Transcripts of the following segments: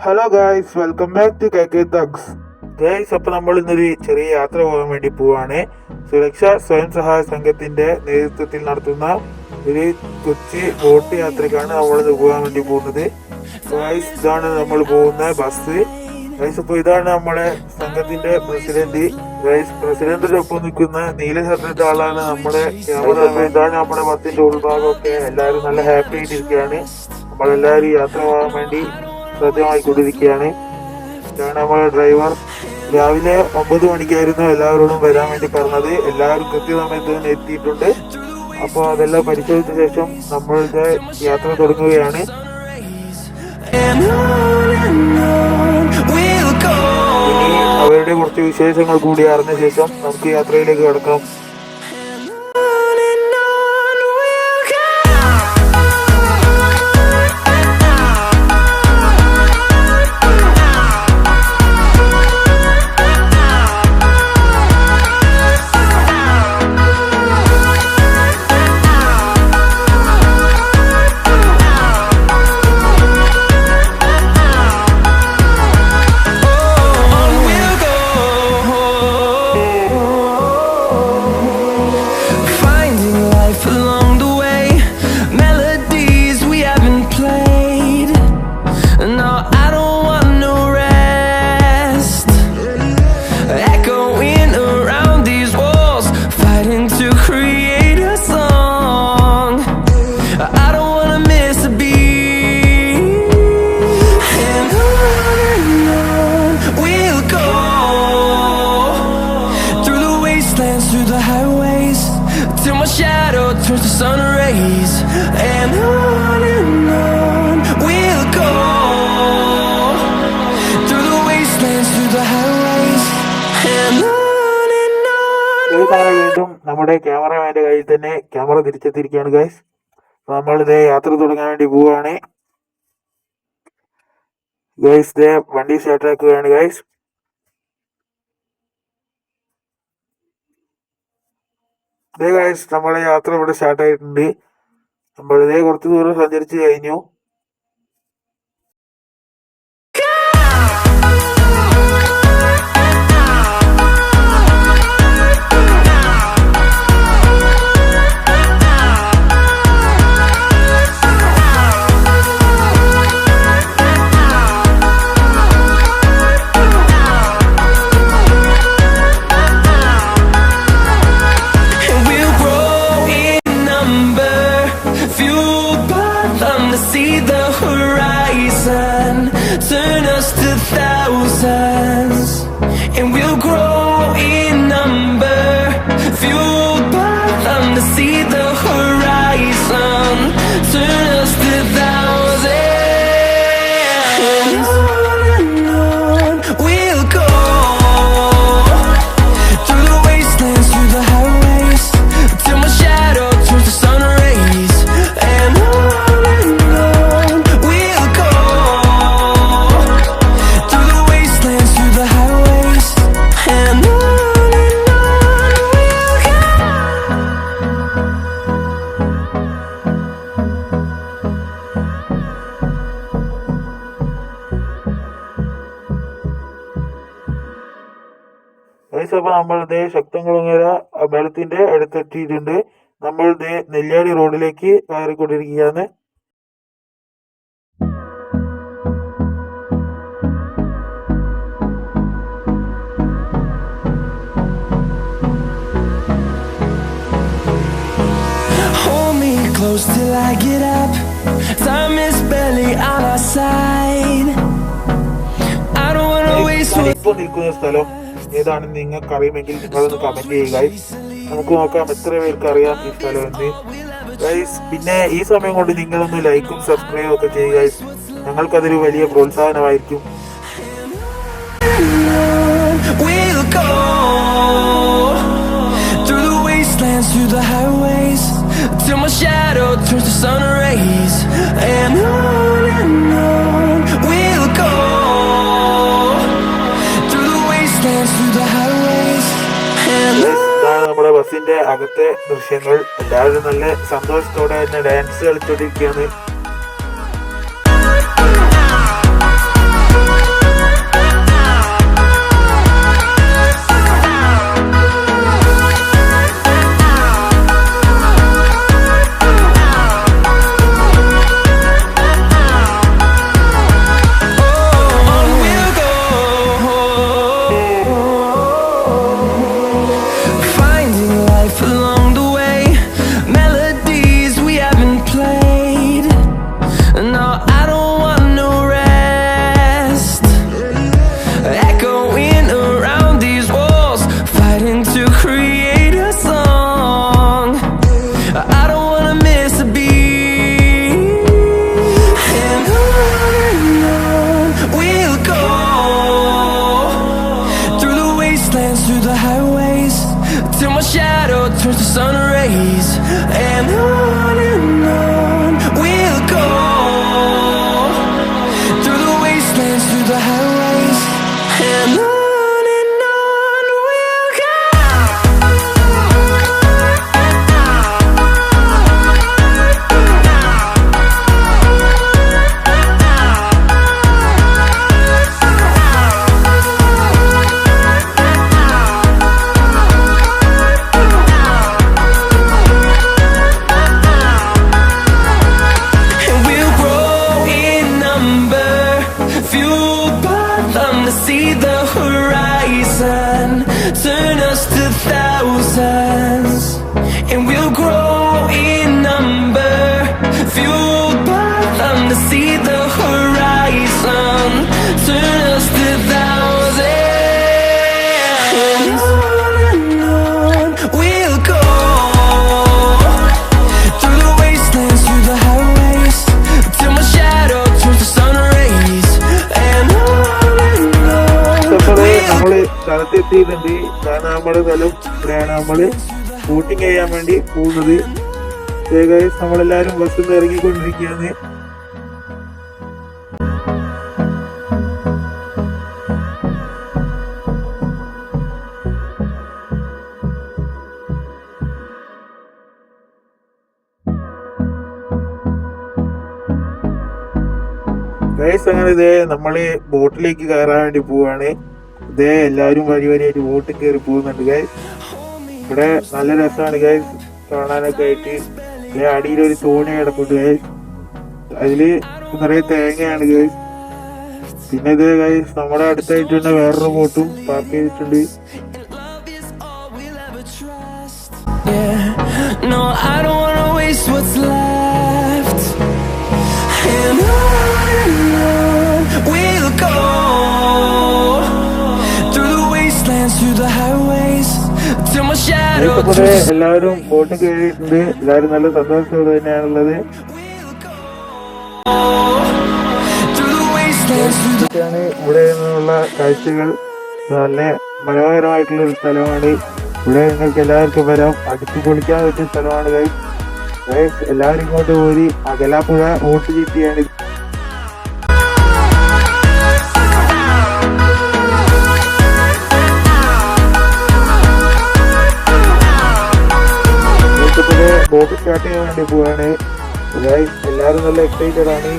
Hello guys welcome back to K K thugs guys അപ്പോൾ നമ്മൾ ഇന്നൊരു ചെറിയ യാത്ര പോകാൻ വേണ്ടി പോവാണ്. സുരക്ഷാ സ്വയം സഹായ സംഘത്തിന്റെ നേതൃത്വത്തിൽ നടത്തുന്ന ഒരു കൊച്ചി ബോട്ട് യാത്രക്കാണ് നമ്മൾ പോകാൻ വേണ്ടി പോകുന്നത്. ഗായ്സ് ഇതാണ് നമ്മൾ പോകുന്ന ബസ് ഗൈസ് അപ്പോൾ ഇതാണ് നമ്മുടെ സംഘത്തിന്റെ പ്രസിഡന്റ് ഗൈസ് പ്രസിഡന്റിന്റെ ഒപ്പം നിൽക്കുന്ന നീല ഷർട്ടിന്റെ ആളാണ് നമ്മുടെ ഇതാണ് നമ്മുടെ ബസ്സിന്റെ ഉൾഭാഗമൊക്കെ. എല്ലാവരും നല്ല ഹാപ്പി ആയിട്ടിരിക്കുകയാണ്. നമ്മളെല്ലാവരും യാത്ര പോകാൻ വേണ്ടി ശ്രദ്ധമായിക്കൊണ്ടിരിക്കുകയാണ് ഇതാണ് നമ്മുടെ ഡ്രൈവർ രാവിലെ ഒമ്പത് മണിക്കായിരുന്നു എല്ലാവരോടും വരാൻ വേണ്ടി പറഞ്ഞത്. എല്ലാവരും കൃത്യസമയത്ത് തന്നെ എത്തിയിട്ടുണ്ട്. അപ്പോൾ അതെല്ലാം പരിശോധിച്ച ശേഷം നമ്മളുടെ യാത്ര തുടങ്ങുകയാണ്. അവരുടെ കുറച്ച് വിശേഷങ്ങൾ കൂടി അറിഞ്ഞ ശേഷം നമുക്ക് യാത്രയിലേക്ക് കടക്കാം. Wastelands, through the highways, till my shadow turns to sun rays. And on and on we'll go through the wastelands, through the highways, and on and on. ഈ സമയം വീണ്ടും നമ്മുടെ ക്യാമറമാന്റെ കയ്യിൽ തന്നെ ക്യാമറ തിരിച്ചെത്തിയിരിക്കുകയാണ് ഗൈസ് നമ്മൾ ഇതേ യാത്ര തുടങ്ങാൻ വേണ്ടി പോവുകയാണ് ഗൈസ് ദേ വണ്ടി സ്റ്റാർട്ടാക്കുകയാണ് ഗൈസ് ഇതേ കാര്യം നമ്മളെ യാത്ര ഇവിടെ സ്റ്റാർട്ട് ആയിട്ടുണ്ട്. നമ്മൾ ഇതേ കുറച്ച് ദൂരം സഞ്ചരിച്ച് കഴിഞ്ഞു. ഗൈസ് നമ്മൾ ഇതേ ശക്തംകുളങ്ങര അമ്പലത്തിന്റെ അടുത്തെത്തിയിട്ടുണ്ട് നമ്മൾ ദേ നെല്ലിയാടി റോഡിലേക്ക് കയറിക്കൊണ്ടിരിക്കുകയാണ് close till I get up. Time is barely on our side. ഇപ്പോൾ നിൽക്കുന്ന സ്ഥലം ഏതാണെന്ന് നിങ്ങൾക്ക് അറിയുമെങ്കിൽ നിങ്ങളൊന്ന് കമന്റ് ചെയ്യുക. നമുക്ക് നോക്കാം എത്ര പേർക്ക് അറിയാം ഈ സ്ഥലം എന്ന് ഗൈസ് പിന്നെ ഈ സമയം കൊണ്ട് നിങ്ങളൊന്ന് ലൈക്കും സബ്സ്ക്രൈബും ഒക്കെ ചെയ്യുക. ഞങ്ങൾക്കതൊരു വലിയ പ്രോത്സാഹനമായിരിക്കും till my shadow turns to sun rays. And on ബസ്സിന്റെ അകത്തെ ദൃശ്യങ്ങൾ. എല്ലാവരും നല്ല സന്തോഷത്തോടെ തന്നെ ഡാൻസ് കളിച്ചോണ്ടിരിക്കുകയാണ്. സ്ഥലത്ത് ചെയ്യാൻ വേണ്ടി പോകുന്നത്. നമ്മളെല്ലാരും നമ്മളെല്ലാവരും ബസ്സിൽ നിന്ന് ഇറങ്ങിക്കൊണ്ടിരിക്കുകയാണ്. ഗൈസ് അങ്ങനെ ഇതേ നമ്മൾ ബോട്ടിലേക്ക് കയറാൻ വേണ്ടി പോവാണ്. ഇതേ എല്ലാവരും വരി വരിയായിട്ട് ബോട്ടിൽ കയറി പോകുന്നുണ്ട് ഗൈസ് ഇവിടെ നല്ല രസമാണ് ഗൈസ് കാണാനൊക്കെ ആയിട്ട്. ഇതേ അടിയിലൊരു തോണി കിടപ്പുണ്ട് ഗൈസ് അതിൽ നിറയെ തേങ്ങയാണ് ഗൈസ് പിന്നെ ഇതേ ഗൈസ് നമ്മുടെ അടുത്തായിട്ട് തന്നെ വേറൊരു ബോട്ടും പാർക്ക് ചെയ്തിട്ടുണ്ട്. എല്ലാവരും വോട്ട് കയറിയിട്ടുണ്ട് എല്ലാവരും നല്ല സന്തോഷത്തോടെ തന്നെയാണുള്ളത്. ഇവിടെ നിന്നുള്ള കാഴ്ചകൾ. നല്ല മനോഹരമായിട്ടുള്ള ഒരു സ്ഥലമാണ്. ഇവിടെ നിങ്ങൾക്ക് എല്ലാവർക്കും വരാം. അടുത്ത് പൊളിക്കാൻ പറ്റിയ സ്ഥലമാണ് എല്ലാവരും ഇങ്ങോട്ട് പോയി അകലാപ്പുഴ വോട്ട് ചീറ്റിയാണ് ബോട്ട് സ്റ്റാർട്ട് ചെയ്യാൻ വേണ്ടി പോവാണ്. എല്ലാവരും നല്ല എക്സൈറ്റഡ് ആണ്.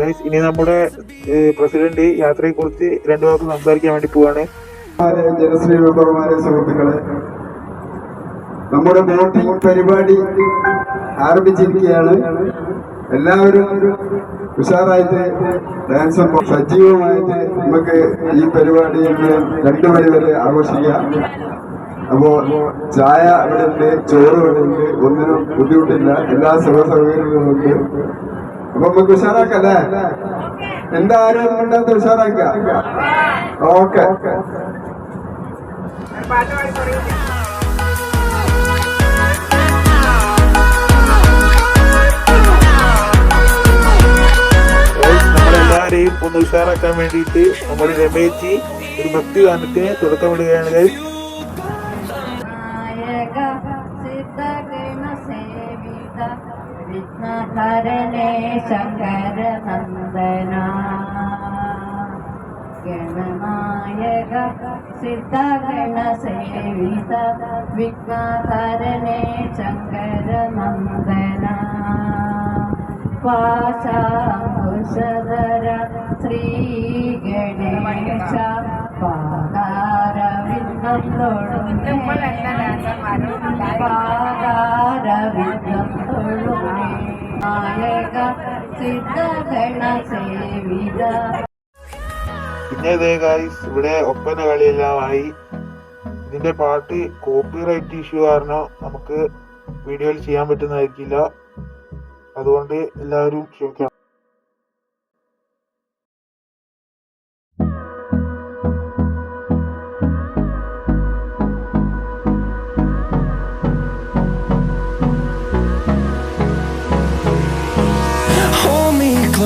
ഗൈസ് ഇനി നമ്മുടെ പ്രസിഡന്റ് യാത്രയെ കുറിച്ച് രണ്ടു വാക്ക് സംസാരിക്കാൻ വേണ്ടി പോവാണ്. ജനശ്രീ ബഹുമാന സുഹൃത്തുക്കളെ? നമ്മുടെ ബോട്ടിംഗ് പരിപാടി ആരംഭിച്ചിരിക്കുകയാണ്. എല്ലാവരും ഉഷാറായിട്ട് ഡാൻസ് സജീവമായിട്ട് നമുക്ക് ഈ പരിപാടിയിൽ രണ്ടു മണി വരെ ആഘോഷിക്കാം. അപ്പോ ചായ ഇവിടെ ഉണ്ട് ചോറ് ഇവിടെ ഉണ്ട് ഒന്നിനും ബുദ്ധിമുട്ടില്ല. എല്ലാ സുഖ സൗകര്യങ്ങളും ഉണ്ട്. അപ്പൊ നമുക്ക് ഉഷാറാക്കല്ലേ? എന്താരും ഉണ്ടാത്ത ഉഷാറാക്ക ഓക്കെ. ഗൈസ് ഒന്ന് ഉഷാറാക്കാൻ വേണ്ടിയിട്ട് നമ്മുടെ രമേച്ചി ഒരു ഭക്തി ഗാനത്തിന് തുടക്കമിടുകയാണ് വിഘ്നഹരണേ ശങ്കര നന്ദന ഗണനായക സിദ്ധഗണ സേവിത വിഘ്നഹരണേ ശങ്കര നന്ദന പാശാംകുശധര ശ്രീ ഗണേശ പാദാരവിന്ദം തൊഴുന്നേ പാദാരവിന്ദം തൊഴുന്നേ പിന്നെ ഇതേ ഗായ്സ് ഇവിടെ ഒപ്പന കളിയെല്ലാമായി ഇതിന്റെ പാട്ട് കോപ്പിറൈറ്റ് ഇഷ്യൂ കാരണം നമുക്ക് വീഡിയോയിൽ ചെയ്യാൻ പറ്റുന്നതായിരിക്കില്ല. അതുകൊണ്ട് എല്ലാവരും ക്ഷമിക്കണം.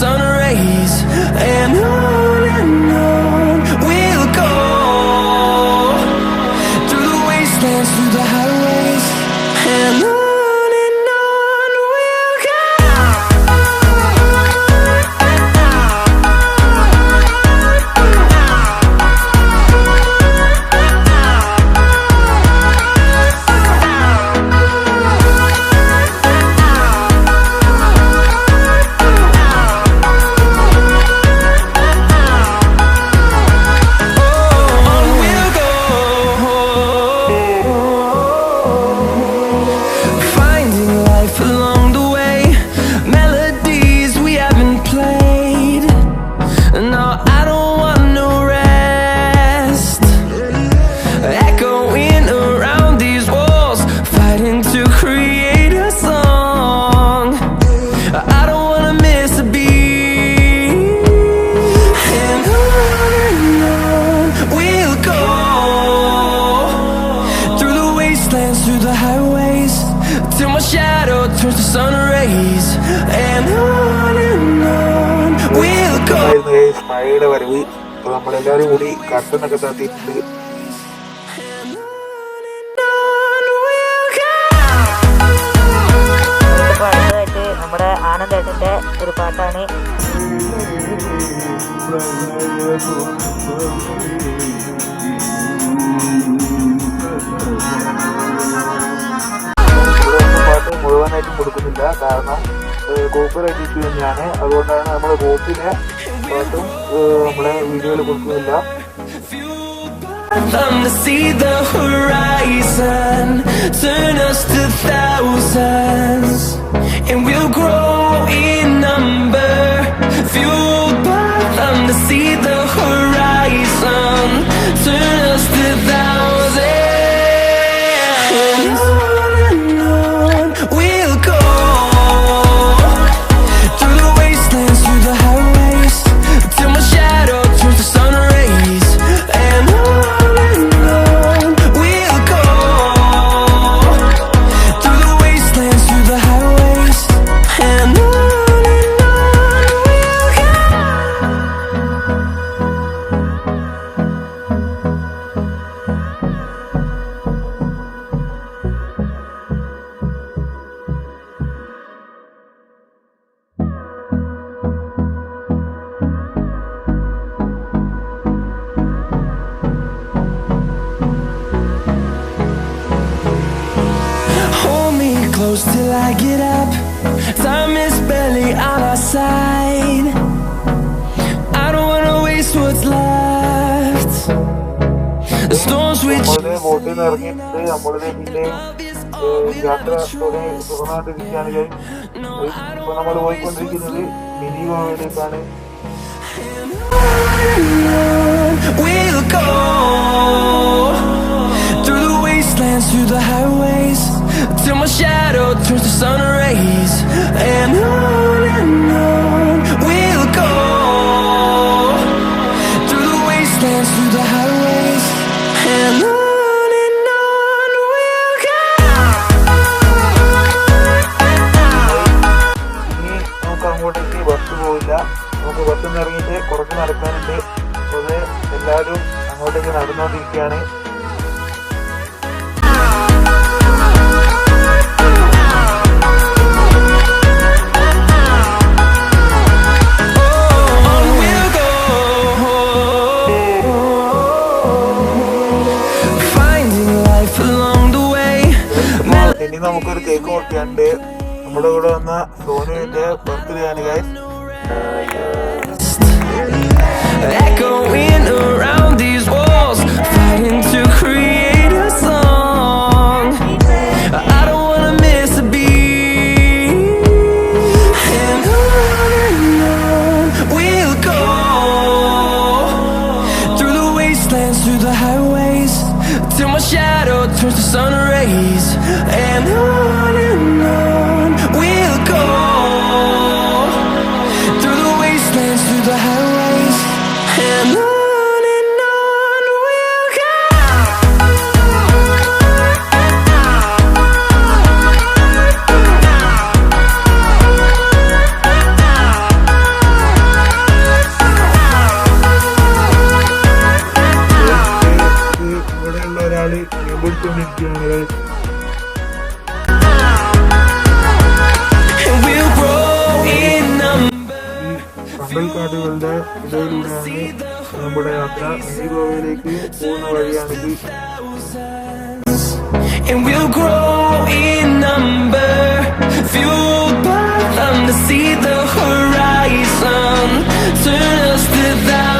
Sun rays മഴയുടെ വരവ്. അപ്പോൾ നമ്മളെല്ലാവരും കൂടി കട്ടനൊക്കെ താത്തിയിട്ടുണ്ട്. നമ്മുടെ ആനന്ദേട്ടന്റെ ഒരു പാട്ടാണ്. പാട്ട് മുഴുവനായിട്ടും കൊടുക്കുന്നില്ല. കാരണം കോപ്പറേറ്റ് ഇഷ്യൂ തന്നെയാണ്. അതുകൊണ്ടാണ് നമ്മുടെ കോപ്പിനെ പാട്ടും നമ്മുടെ വീഡിയോയിൽ കൊടുക്കുന്നില്ല Come to see the horizon, turn us to thousands, and we'll grow in number. Few വെറുതെ ബോട്ടിൽ നിന്ന് ഇറങ്ങിയിട്ട് യാത്ര ഇപ്പൊ നമ്മൾ പോയിക്കൊണ്ടിരിക്കുന്നത് മിനി ഗോവയിലേക്കാണ് We'll go through the wastelands, through the highways, till my shadow turns to sun rays, and I. നമുക്ക് ഇറങ്ങിയിട്ട് കുറച്ച് നടക്കാനുണ്ട്. പൊതുവെ എല്ലാവരും അങ്ങോട്ടേക്ക് നടന്നുകൊണ്ടിരിക്കുകയാണ്. ഇനി നമുക്കൊരു കേക്ക് മുറിക്കാണ്ട് നമ്മുടെ കൂടെ വന്ന സോനുവിന്റെ ബർത്ത്ഡേ ആണ് guys Yeah. turn us to thou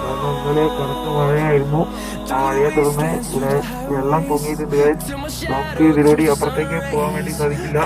കാരണം ഇന്നലെ മഴയായിരുന്നു മഴയെ തുടർന്ന് ഇവിടെ വെള്ളം പൊങ്ങിയിട്ടുണ്ട്. നമുക്ക് ഇതിലൂടെ അപ്പുറത്തേക്ക് പോകാൻ വേണ്ടി സാധിക്കില്ല